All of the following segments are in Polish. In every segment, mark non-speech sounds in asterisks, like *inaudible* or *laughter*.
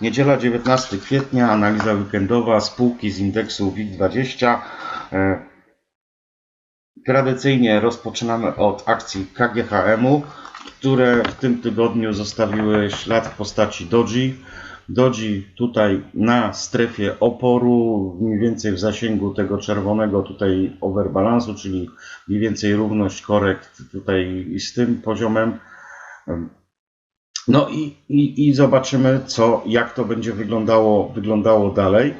Niedziela 19 kwietnia, analiza weekendowa, spółki z indeksu WIG20. E, Tradycyjnie rozpoczynamy od akcji KGHM-u, które w tym tygodniu zostawiły ślad w postaci doji. Doji tutaj na strefie oporu, mniej więcej w zasięgu tego czerwonego tutaj overbalansu, czyli mniej więcej równość korekt tutaj z tym poziomem. No i, i, i zobaczymy, co, jak to będzie wyglądało, wyglądało dalej.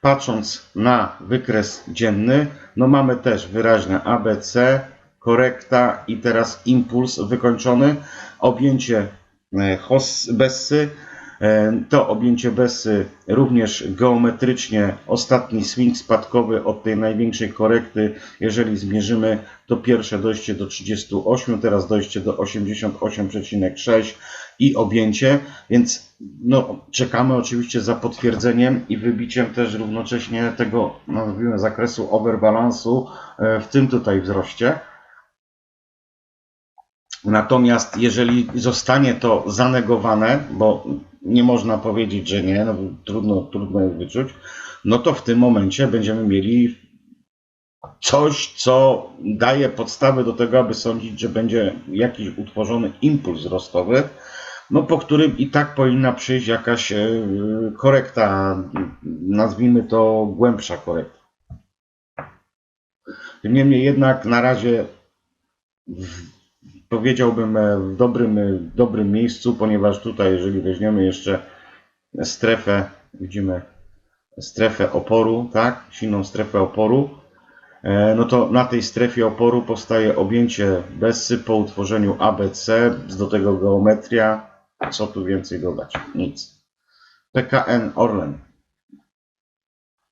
Patrząc na wykres dzienny, no mamy też wyraźne ABC, korekta i teraz impuls wykończony. Objęcie e, Bessy, e, to objęcie Bessy również geometrycznie ostatni swing spadkowy od tej największej korekty, jeżeli zmierzymy to pierwsze dojście do 38, teraz dojście do 88,6 i objęcie, więc no, czekamy oczywiście za potwierdzeniem i wybiciem też równocześnie tego nazwijmy zakresu overbalansu e, w tym tutaj wzroście. Natomiast jeżeli zostanie to zanegowane, bo nie można powiedzieć, że nie, no, trudno, trudno jest wyczuć, no to w tym momencie będziemy mieli coś, co daje podstawy do tego, aby sądzić, że będzie jakiś utworzony impuls wzrostowy, no po którym i tak powinna przyjść jakaś e, korekta, nazwijmy to głębsza korekta. Niemniej jednak na razie w, powiedziałbym e, w dobrym, e, w dobrym miejscu, ponieważ tutaj jeżeli weźmiemy jeszcze strefę, widzimy strefę oporu, tak, silną strefę oporu, no to na tej strefie oporu powstaje objęcie Bessy po utworzeniu ABC, do tego geometria, co tu więcej dodać? Nic. PKN Orlen.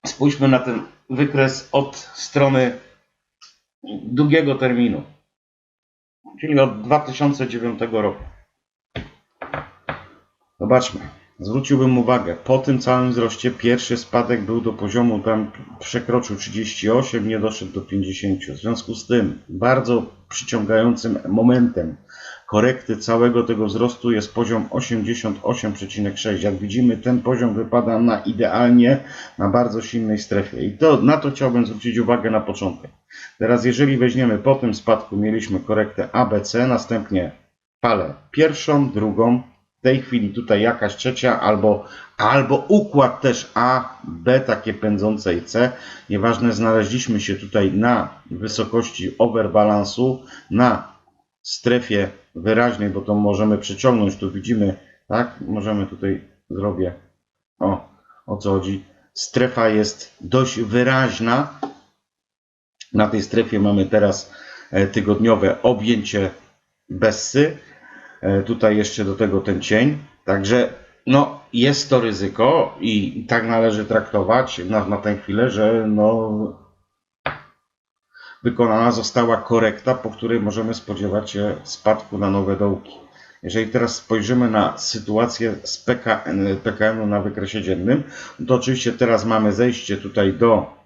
Spójrzmy na ten wykres od strony długiego terminu, czyli od 2009 roku. Zobaczmy. Zwróciłbym uwagę, po tym całym wzroście pierwszy spadek był do poziomu, tam przekroczył 38, nie doszedł do 50. W związku z tym bardzo przyciągającym momentem korekty całego tego wzrostu jest poziom 88,6. Jak widzimy, ten poziom wypada na idealnie na bardzo silnej strefie. I to, na to chciałbym zwrócić uwagę na początek. Teraz, jeżeli weźmiemy po tym spadku, mieliśmy korektę ABC, następnie falę pierwszą, drugą, w tej chwili tutaj jakaś trzecia, albo, albo układ też A, B, takie pędzące i C. Nieważne, znaleźliśmy się tutaj na wysokości overbalansu, na strefie wyraźnej, bo to możemy przyciągnąć, tu widzimy, tak, możemy tutaj zrobię, o, o co chodzi. Strefa jest dość wyraźna. Na tej strefie mamy teraz e, tygodniowe objęcie Bessy. E, tutaj jeszcze do tego ten cień. Także no, jest to ryzyko i tak należy traktować na, na tę chwilę, że no, wykonana została korekta, po której możemy spodziewać się spadku na nowe dołki. Jeżeli teraz spojrzymy na sytuację z PKN, PKN-u na wykresie dziennym, to oczywiście teraz mamy zejście tutaj do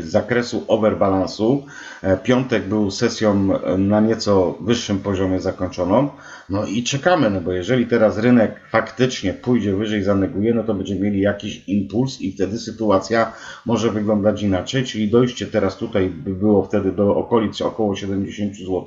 z zakresu overbalansu. E, piątek był sesją na nieco wyższym poziomie zakończoną. No i czekamy, no bo jeżeli teraz rynek faktycznie pójdzie wyżej, zaneguje, no to będziemy mieli jakiś impuls i wtedy sytuacja może wyglądać inaczej, czyli dojście teraz tutaj by było wtedy do okolic około 70 zł,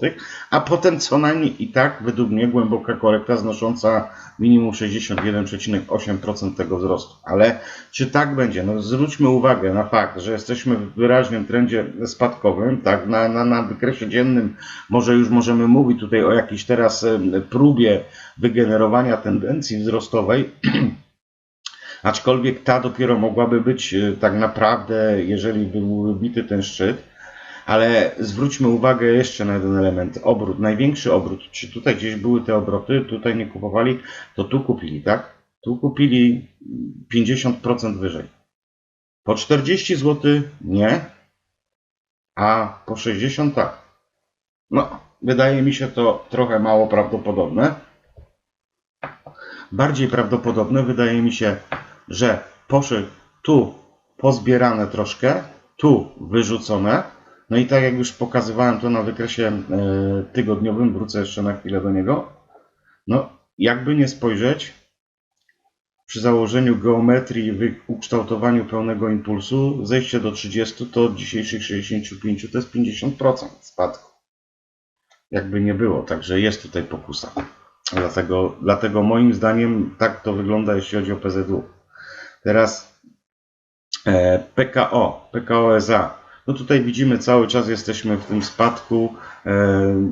a potem co najmniej i tak według mnie głęboka korekta znosząca minimum 61,8% tego wzrostu. Ale czy tak będzie? No zwróćmy uwagę na fakt, że jesteśmy w wyraźnym trendzie spadkowym, tak, na, na, na wykresie dziennym może już możemy mówić tutaj o jakiejś teraz próbie wygenerowania tendencji wzrostowej, *clears throat* aczkolwiek ta dopiero mogłaby być e, tak naprawdę, jeżeli był wybity ten szczyt, ale zwróćmy uwagę jeszcze na jeden element. Obrót, największy obrót. Czy tutaj gdzieś były te obroty? Tutaj nie kupowali, to tu kupili, tak? Tu kupili 50% wyżej. Po 40 zł nie, a po 60 tak. No, wydaje mi się to trochę mało prawdopodobne. Bardziej prawdopodobne wydaje mi się, że poszły tu pozbierane troszkę, tu wyrzucone. No i tak jak już pokazywałem to na wykresie e, tygodniowym, wrócę jeszcze na chwilę do niego. No jakby nie spojrzeć, przy założeniu geometrii i ukształtowaniu pełnego impulsu, zejście do 30 to od dzisiejszych 65 to jest 50% spadku. Jakby nie było, także jest tutaj pokusa. Dlatego, dlatego moim zdaniem tak to wygląda, jeśli chodzi o PZU. Teraz e, PKO, PKO SA. No tutaj widzimy cały czas jesteśmy w tym spadku e,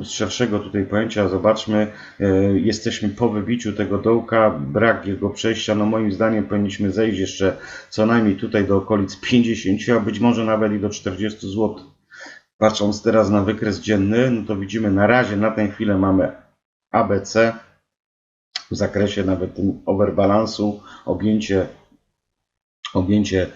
z szerszego tutaj pojęcia. Zobaczmy, e, jesteśmy po wybiciu tego dołka, brak jego przejścia. No moim zdaniem powinniśmy zejść jeszcze co najmniej tutaj do okolic 50, a być może nawet i do 40 zł. Patrząc teraz na wykres dzienny, no to widzimy na razie na tę chwilę mamy ABC w zakresie nawet tym overbalansu, objęcie, objęcie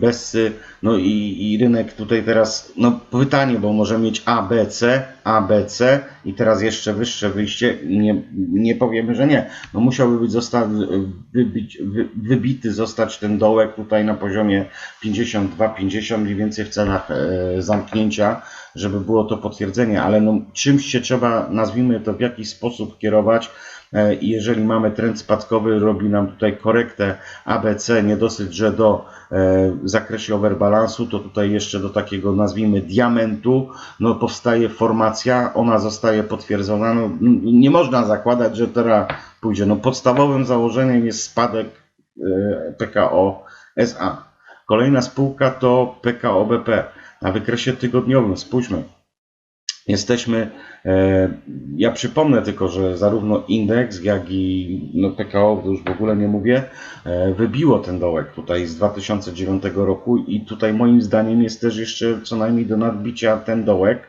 Bessy, no i, i rynek tutaj teraz, no pytanie, bo może mieć ABC, ABC i teraz jeszcze wyższe wyjście, nie, nie powiemy, że nie, no musiałby być zosta, wybić, wy, wybity zostać ten dołek tutaj na poziomie 52-50 mniej więcej w cenach e, zamknięcia, żeby było to potwierdzenie, ale no, czymś się trzeba, nazwijmy to w jakiś sposób kierować, i jeżeli mamy trend spadkowy, robi nam tutaj korektę ABC, nie dosyć, że do e, w zakresie overbalansu, to tutaj jeszcze do takiego nazwijmy diamentu, no powstaje formacja, ona zostaje potwierdzona, no, nie można zakładać, że teraz pójdzie. No podstawowym założeniem jest spadek e, PKO SA. Kolejna spółka to PKO BP. Na wykresie tygodniowym, spójrzmy, Jesteśmy, e, ja przypomnę tylko, że zarówno indeks, jak i no PKO, to już w ogóle nie mówię, e, wybiło ten dołek tutaj z 2009 roku i tutaj moim zdaniem jest też jeszcze co najmniej do nadbicia ten dołek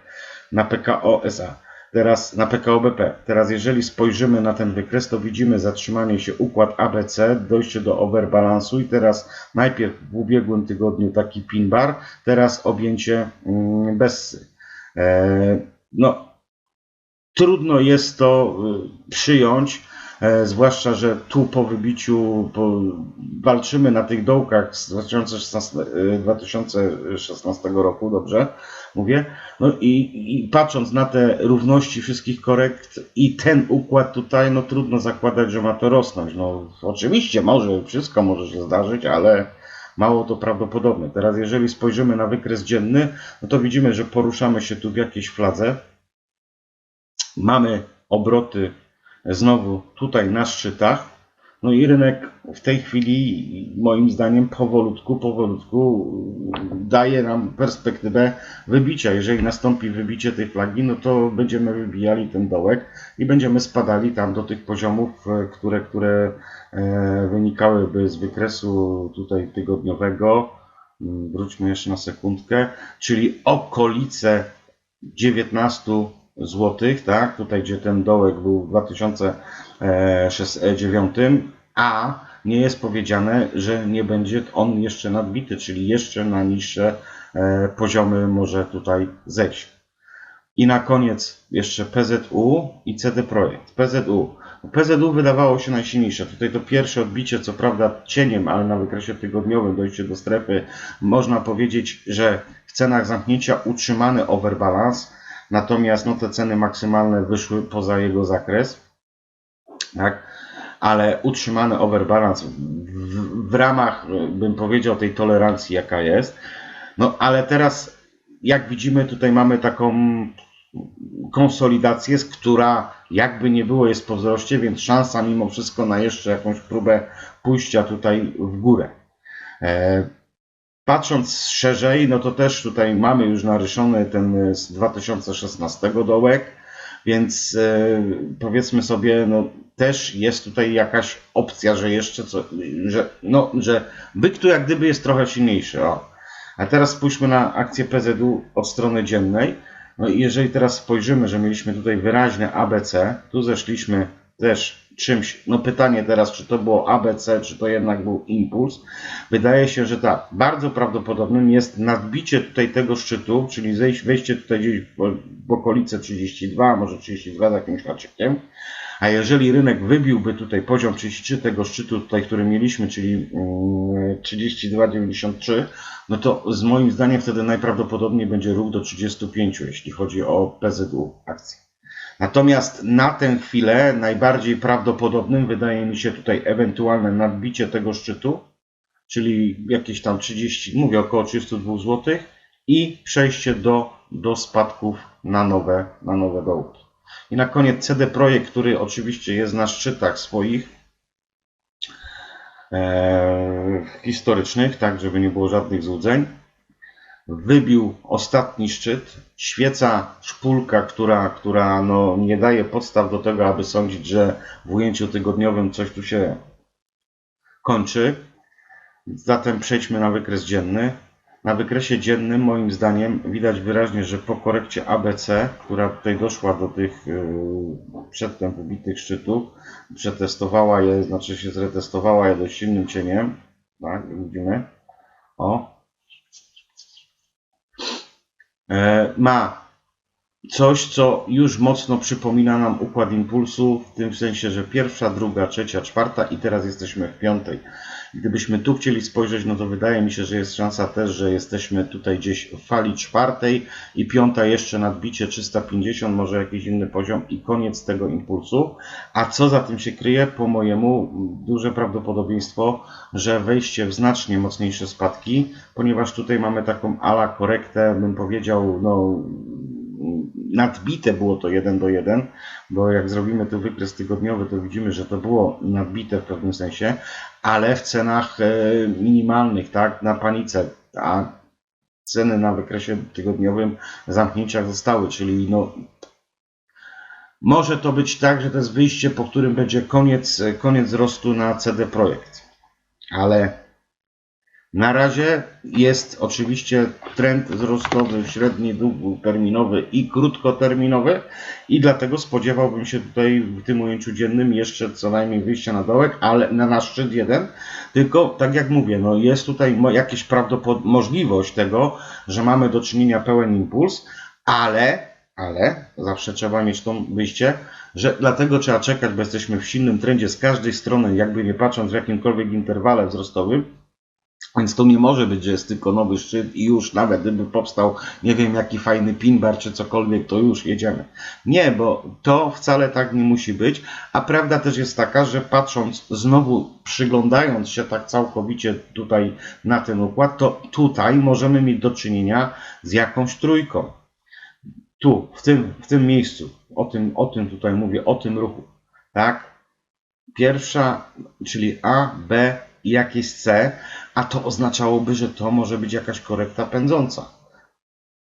na PKO SA. Teraz na PKO BP. Teraz jeżeli spojrzymy na ten wykres, to widzimy zatrzymanie się układ ABC, dojście do overbalansu i teraz najpierw w ubiegłym tygodniu taki pin bar, teraz objęcie mm. E, No, trudno jest to y, przyjąć, e, zwłaszcza, że tu po wybiciu po, walczymy na tych dołkach z 2016, e, 2016 roku, dobrze mówię. No i, i patrząc na te równości wszystkich korekt i ten układ tutaj, no trudno zakładać, że ma to rosnąć. No oczywiście może, wszystko może się zdarzyć, ale mało to prawdopodobne. Teraz jeżeli spojrzymy na wykres dzienny, no to widzimy, że poruszamy się tu w jakiejś fladze. Mamy obroty znowu tutaj na szczytach. No i rynek w tej chwili, moim zdaniem, powolutku, powolutku daje nam perspektywę wybicia. Jeżeli nastąpi wybicie tej flagi, no to będziemy wybijali ten dołek i będziemy spadali tam do tych poziomów, e, które, które e, wynikałyby z wykresu tutaj tygodniowego. Mm, Wróćmy jeszcze na sekundkę, czyli okolice 19 zł, tak? Tutaj gdzie ten dołek był w 2009, a nie jest powiedziane, że nie będzie on jeszcze nadbity, czyli jeszcze na niższe e, poziomy może tutaj zejść. I na koniec jeszcze PZU i CD Projekt. PZU. PZU wydawało się najsilniejsze. Tutaj to pierwsze odbicie, co prawda cieniem, ale na wykresie tygodniowym dojście do strefy. Można powiedzieć, że w cenach zamknięcia utrzymany overbalance, natomiast no, te ceny maksymalne wyszły poza jego zakres. Tak? Ale utrzymany overbalance w, w, w ramach, bym powiedział, tej tolerancji, jaka jest. No ale teraz, jak widzimy, tutaj mamy taką konsolidację, która jakby nie było jest po wzroście, więc szansa mimo wszystko na jeszcze jakąś próbę pójścia tutaj w górę. E, Patrząc szerzej, no to też tutaj mamy już naryszony ten z 2016 dołek, więc e, powiedzmy sobie, no też jest tutaj jakaś opcja, że jeszcze co, że, no, że byk tu jak gdyby jest trochę silniejszy. O. A teraz spójrzmy na akcję PZU od strony dziennej. No i jeżeli teraz spojrzymy, że mieliśmy tutaj wyraźne ABC, tu zeszliśmy też czymś, no pytanie teraz, czy to było ABC, czy to jednak był impuls. Wydaje się, że tak. Bardzo prawdopodobnym jest nadbicie tutaj tego szczytu, czyli zejść, wejście tutaj gdzieś w, w okolice 32, może 32 z jakimś haczykiem. A jeżeli rynek wybiłby tutaj poziom 33 tego szczytu tutaj, który mieliśmy, czyli mm, 32,93, no to z moim zdaniem wtedy najprawdopodobniej będzie ruch do 35, jeśli chodzi o PZU akcji. Natomiast na tę chwilę najbardziej prawdopodobnym wydaje mi się tutaj ewentualne nadbicie tego szczytu, czyli jakieś tam 30, mówię około 32 zł i przejście do, do spadków na nowe, na nowe dołki. I na koniec CD Projekt, który oczywiście jest na szczytach swoich e, historycznych, tak żeby nie było żadnych złudzeń. Wybił ostatni szczyt. Świeca szpulka, która, która no, nie daje podstaw do tego, aby sądzić, że w ujęciu tygodniowym coś tu się kończy. Zatem przejdźmy na wykres dzienny. Na wykresie dziennym, moim zdaniem, widać wyraźnie, że po korekcie ABC, która tutaj doszła do tych yy, przedtem pobitych szczytów, przetestowała je, znaczy się zretestowała je dość silnym cieniem. Tak, widzimy. O. E, ma coś, co już mocno przypomina nam układ impulsu, w tym sensie, że pierwsza, druga, trzecia, czwarta i teraz jesteśmy w piątej. Gdybyśmy tu chcieli spojrzeć, no to wydaje mi się, że jest szansa też, że jesteśmy tutaj gdzieś w fali czwartej i piąta jeszcze nadbicie 350, może jakiś inny poziom i koniec tego impulsu. A co za tym się kryje? Po mojemu duże prawdopodobieństwo, że wejście w znacznie mocniejsze spadki, ponieważ tutaj mamy taką ala korektę, bym powiedział, no nadbite było to 1 do 1, bo jak zrobimy tu wykres tygodniowy, to widzimy, że to było nadbite w pewnym sensie, ale w cenach e, minimalnych, tak, na panice, a ceny na wykresie tygodniowym zamknięcia zostały, czyli no może to być tak, że to jest wyjście, po którym będzie koniec, koniec wzrostu na CD Projekt. Ale na razie jest oczywiście trend wzrostowy średni, długoterminowy i krótkoterminowy i dlatego spodziewałbym się tutaj w tym ujęciu dziennym jeszcze co najmniej wyjścia na dołek, ale na, na szczyt jeden. Tylko tak jak mówię, no jest tutaj mo- jakieś prawdopod- możliwość tego, że mamy do czynienia pełen impuls, ale, ale zawsze trzeba mieć to wyjście, że dlatego trzeba czekać, bo jesteśmy w silnym trendzie z każdej strony, jakby nie patrząc w jakimkolwiek interwale wzrostowym. Więc to nie może być, że jest tylko nowy szczyt i już nawet gdyby powstał, nie wiem, jaki fajny pinbar czy cokolwiek, to już jedziemy. Nie, bo to wcale tak nie musi być. A prawda też jest taka, że patrząc znowu, przyglądając się tak całkowicie tutaj na ten układ, to tutaj możemy mieć do czynienia z jakąś trójką. Tu, w tym, w tym miejscu, o tym, o tym tutaj mówię, o tym ruchu. Tak? Pierwsza, czyli A, B jakieś C, a to oznaczałoby, że to może być jakaś korekta pędząca.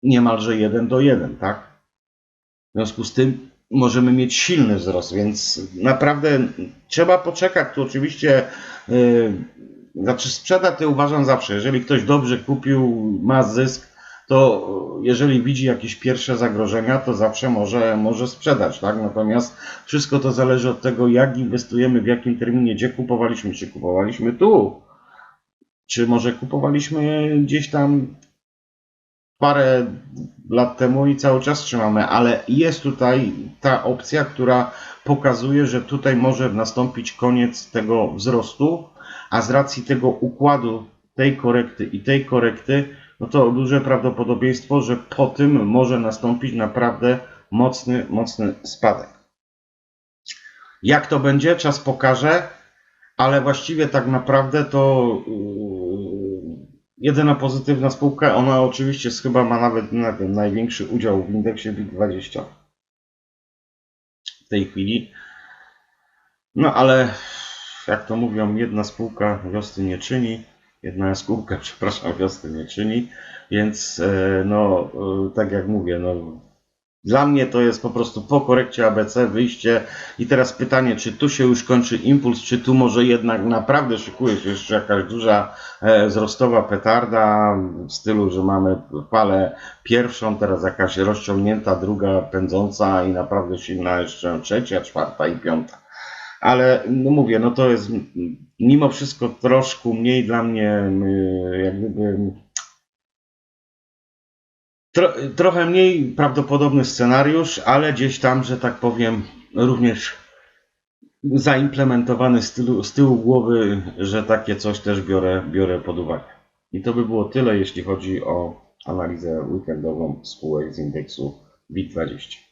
Niemalże 1 do 1, tak? W związku z tym możemy mieć silny wzrost, więc naprawdę trzeba poczekać. Tu oczywiście, yy, znaczy sprzedaty uważam zawsze, jeżeli ktoś dobrze kupił, ma zysk, to jeżeli widzi jakieś pierwsze zagrożenia, to zawsze może, może sprzedać, tak? Natomiast wszystko to zależy od tego, jak inwestujemy, w jakim terminie, gdzie kupowaliśmy, czy kupowaliśmy tu, czy może kupowaliśmy gdzieś tam parę lat temu i cały czas trzymamy, ale jest tutaj ta opcja, która pokazuje, że tutaj może nastąpić koniec tego wzrostu, a z racji tego układu tej korekty i tej korekty, no to duże prawdopodobieństwo, że po tym może nastąpić naprawdę mocny, mocny spadek. Jak to będzie, czas pokaże, ale właściwie tak naprawdę to yy, jedyna pozytywna spółka, ona oczywiście chyba ma nawet nie wiem, największy udział w indeksie WIG20 w tej chwili. No ale jak to mówią, jedna spółka wiosny nie czyni, jedna spółka, *laughs* przepraszam, wiosny nie czyni, więc e, no e, tak jak mówię, no dla mnie to jest po prostu po korekcie ABC wyjście i teraz pytanie, czy tu się już kończy impuls, czy tu może jednak naprawdę szykuje się jeszcze jakaś duża e, wzrostowa petarda w stylu, że mamy falę pierwszą, teraz jakaś rozciągnięta, druga pędząca i naprawdę silna jeszcze trzecia, czwarta i piąta. Ale no mówię, no to jest mimo wszystko troszkę mniej dla mnie jak gdyby Tro, trochę mniej prawdopodobny scenariusz, ale gdzieś tam, że tak powiem, również zaimplementowany z tyłu, z tyłu głowy, że takie coś też biorę, biorę pod uwagę. I to by było tyle, jeśli chodzi o analizę weekendową spółek z indeksu WIG20.